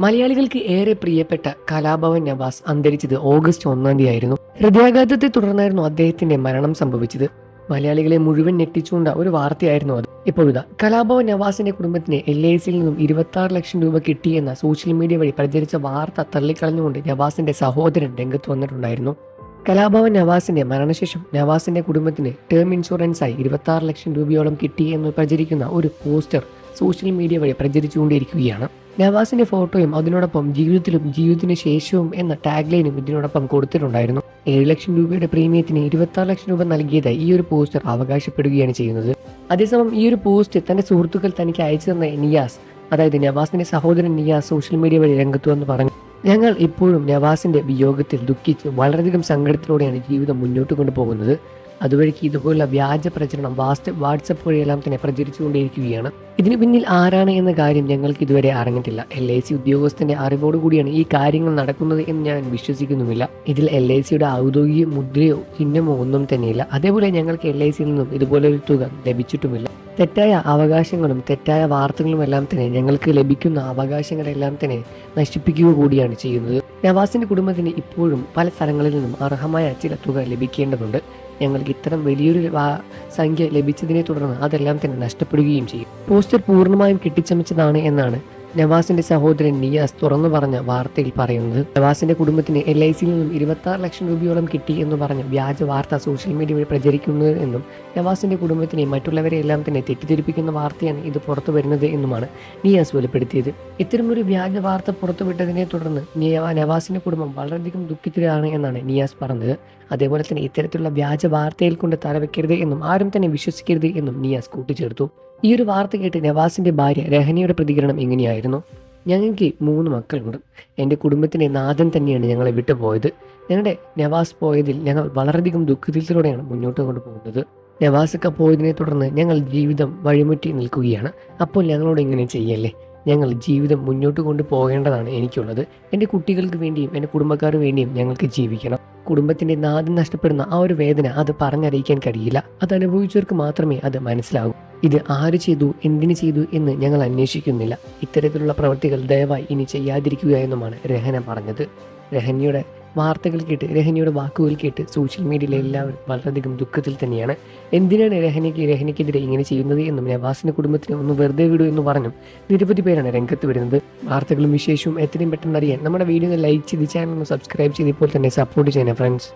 മലയാളികൾക്ക് ഏറെ പ്രിയപ്പെട്ട കലാഭവൻ നവാസ് അന്തരിച്ചത് ഓഗസ്റ്റ് ഒന്നാം തീയതി ആയിരുന്നു ഹൃദയാഘാതത്തെ തുടർന്നായിരുന്നു അദ്ദേഹത്തിന്റെ മരണം സംഭവിച്ചത്. മലയാളികളെ മുഴുവൻ ഞെട്ടിച്ചുകൊണ്ട ഒരു വാർത്തയായിരുന്നു അത്. ഇപ്പോഴിതാ കലാഭവൻ നവാസിന്റെ കുടുംബത്തിന് എൽ ഐ സിയിൽ നിന്നും ഇരുപത്തി ആറ് ലക്ഷം രൂപ കിട്ടിയെന്ന സോഷ്യൽ മീഡിയ വഴി പ്രചരിച്ച വാർത്ത തള്ളിക്കളഞ്ഞുകൊണ്ട് നവാസിന്റെ സഹോദരൻ രംഗത്ത് വന്നിട്ടുണ്ടായിരുന്നു. കലാഭവൻ നവാസിന്റെ മരണശേഷം നവാസിന്റെ കുടുംബത്തിന് ടേം ഇൻഷുറൻസായി ഇരുപത്തി ആറ് ലക്ഷം രൂപയോളം കിട്ടിയെന്ന് പ്രചരിക്കുന്ന ഒരു പോസ്റ്റർ സോഷ്യൽ മീഡിയ വഴി പ്രചരിച്ചുകൊണ്ടിരിക്കുകയാണ്. നവാസിന്റെ ഫോട്ടോയും അതിനോടൊപ്പം ജീവിതത്തിലും ജീവിതത്തിന് ശേഷവും എന്ന ടാഗ് ലൈനും ഇതിനോടൊപ്പം കൊടുത്തിട്ടുണ്ടായിരുന്നു. ഏഴ് ലക്ഷം രൂപയുടെ പ്രീമിയത്തിന് ഇരുപത്തി ലക്ഷം രൂപ നൽകിയത് ഈ ഒരു പോസ്റ്റർ അവകാശപ്പെടുകയാണ് ചെയ്യുന്നത്. അതേസമയം ഈ ഒരു പോസ്റ്റ് തന്റെ സുഹൃത്തുക്കൾ തനിക്ക് അയച്ചു തന്ന നിയാസ് അതായത് നവാസിന്റെ സഹോദരൻ നിയാസ് സോഷ്യൽ മീഡിയ വഴി രംഗത്തു വന്ന് പറഞ്ഞു ഞങ്ങൾ ഇപ്പോഴും നവാസിന്റെ വിയോഗത്തിൽ ദുഃഖിച്ച് വളരെയധികം സങ്കടത്തിലൂടെയാണ് ജീവിതം മുന്നോട്ട് കൊണ്ടുപോകുന്നത്. അതുവഴിക്ക് ഇതുപോലുള്ള വ്യാജ പ്രചരണം വാസ്റ്റ് വാട്സപ്പ് വഴിയെല്ലാം തന്നെ പ്രചരിച്ചുകൊണ്ടേയിരിക്കുകയാണ്. ഇതിന് പിന്നിൽ ആരാണ് എന്ന കാര്യം ഞങ്ങൾക്ക് ഇതുവരെ അറിഞ്ഞിട്ടില്ല. എൽ ഐ സി ഉദ്യോഗസ്ഥന്റെ അറിവോടുകൂടിയാണ് ഈ കാര്യങ്ങൾ നടക്കുന്നത് എന്ന് ഞാൻ വിശ്വസിക്കുന്നുമില്ല. ഇതിൽ എൽ ഐ സിയുടെ ഔദ്യോഗിക മുദ്രയോ ചിഹ്നമോ ഒന്നും തന്നെയില്ല. അതേപോലെ ഞങ്ങൾക്ക് എൽ ഐ സിയിൽ നിന്നും ഇതുപോലൊരു തുക ലഭിച്ചിട്ടുമില്ല. തെറ്റായ അവകാശങ്ങളും തെറ്റായ വാർത്തകളും എല്ലാം തന്നെ ഞങ്ങൾക്ക് ലഭിക്കുന്ന അവകാശങ്ങളെല്ലാം തന്നെ നശിപ്പിക്കുക കൂടിയാണ് ചെയ്യുന്നത്. നവാസിന്റെ കുടുംബത്തിന് ഇപ്പോഴും പല സ്ഥലങ്ങളിൽ നിന്നും അർഹമായ ചില തുക ലഭിക്കേണ്ടതുണ്ട്. ഞങ്ങൾക്ക് ഇത്തരം വലിയൊരു സംഖ്യ ലഭിച്ചതിനെ തുടർന്ന് അതെല്ലാം തന്നെ നഷ്ടപ്പെടുകയും ചെയ്യും. പോസ്റ്റർ പൂർണമായും കെട്ടിച്ചമച്ചതാണ് എന്നാണ് നവാസിന്റെ സഹോദരൻ നിയാസ് തുറന്നു പറഞ്ഞ വാർത്തയിൽ പറയുന്നത് നവാസിന്റെ കുടുംബത്തിന് എൽ ഐ സിയിൽ നിന്നും ഇരുപത്തി ലക്ഷം രൂപയോളം കിട്ടി എന്ന് പറഞ്ഞ വ്യാജ വാർത്ത സോഷ്യൽ മീഡിയ വഴി പ്രചരിക്കുന്നത് എന്നും നവാസിന്റെ കുടുംബത്തിനെ മറ്റുള്ളവരെ എല്ലാം തന്നെ തെറ്റിദ്ധരിപ്പിക്കുന്ന വാർത്തയാണ് ഇത് പുറത്തു വരുന്നത് എന്നുമാണ് നിയാസ് വെളിപ്പെടുത്തിയത്. ഇത്തരമൊരു വ്യാജ വാർത്ത പുറത്തുവിട്ടതിനെ തുടർന്ന് നവാസിന്റെ കുടുംബം വളരെയധികം ദുഃഖിതരാണ് എന്നാണ് നിയാസ് പറഞ്ഞത്. അതേപോലെ തന്നെ ഇത്തരത്തിലുള്ള വ്യാജ വാർത്തയിൽ കൊണ്ട് തലവെക്കരുത് എന്നും ആരും തന്നെ വിശ്വസിക്കരുത് എന്നും നിയാസ് കൂട്ടിച്ചേർത്തു. ഈ ഒരു വാർത്ത കേട്ട് നവാസിന്റെ ഭാര്യ രഹനയുടെ പ്രതികരണം എങ്ങനെയായിരുന്നു? ഞങ്ങൾക്ക് മൂന്ന് മക്കളുണ്ട്. എന്റെ കുടുംബത്തിന്റെ നാഥൻ തന്നെയാണ് ഞങ്ങളെ വിട്ടുപോയത്. ഞങ്ങളുടെ നവാസ് പോയതിൽ ഞങ്ങൾ വളരെയധികം ദുഃഖത്തിലൂടെയാണ് മുന്നോട്ട് കൊണ്ടുപോകുന്നത്. നവാസൊക്കെ പോയതിനെ തുടർന്ന് ഞങ്ങൾ ജീവിതം വഴിമുറ്റി നിൽക്കുകയാണ്. അപ്പോൾ ഞങ്ങളോട് ഇങ്ങനെ ചെയ്യല്ലേ? ഞങ്ങൾ ജീവിതം മുന്നോട്ട് കൊണ്ടുപോകേണ്ടതാണ് എനിക്കുള്ളത്. എന്റെ കുട്ടികൾക്ക് വേണ്ടിയും എന്റെ കുടുംബക്കാർക്ക് വേണ്ടിയും ഞങ്ങൾക്ക് ജീവിക്കണം. കുടുംബത്തിന്റെ നാദം നഷ്ടപ്പെടുന്ന ആ ഒരു വേദന അത് പറഞ്ഞറിയിക്കാൻ കഴിയില്ല. അത് അനുഭവിച്ചവർക്ക് മാത്രമേ അത് മനസ്സിലാകൂ. ഇത് ആര് ചെയ്തു എന്തിനു ചെയ്തു എന്ന് ഞങ്ങൾ അന്വേഷിക്കുന്നില്ല. ഇത്തരത്തിലുള്ള പ്രവൃത്തികൾ ദയവായി ഇനി ചെയ്യാതിരിക്കുക എന്നുമാണ് രഹന പറഞ്ഞത്. രഹനയുടെ വാർത്തകൾ കേട്ട് രഹനയുടെ വാക്കുകൾ കേട്ട് സോഷ്യൽ മീഡിയയിലെ എല്ലാവരും വളരെയധികം ദുഃഖത്തിൽ തന്നെയാണ്. എന്തിനാണ് രഹനയ്ക്ക് രഹനയ്ക്കെതിരെ ഇങ്ങനെ ചെയ്യുന്നത് എന്നും നവാസിന്റെ കുടുംബത്തിന് ഒന്ന് വെറുതെ വിടൂ എന്ന് പറഞ്ഞും നിരവധി പേരാണ് രംഗത്ത് വരുന്നത്. വാർത്തകളും വിശേഷവും എത്രയും പെട്ടെന്ന് അറിയാൻ നമ്മുടെ വീഡിയോ ലൈക്ക് ചെയ്ത് ചാനൽ സബ്സ്ക്രൈബ് ചെയ്ത് ഇപ്പോൾ തന്നെ സപ്പോർട്ട് ചെയ്യണേ ഫ്രണ്ട്സ്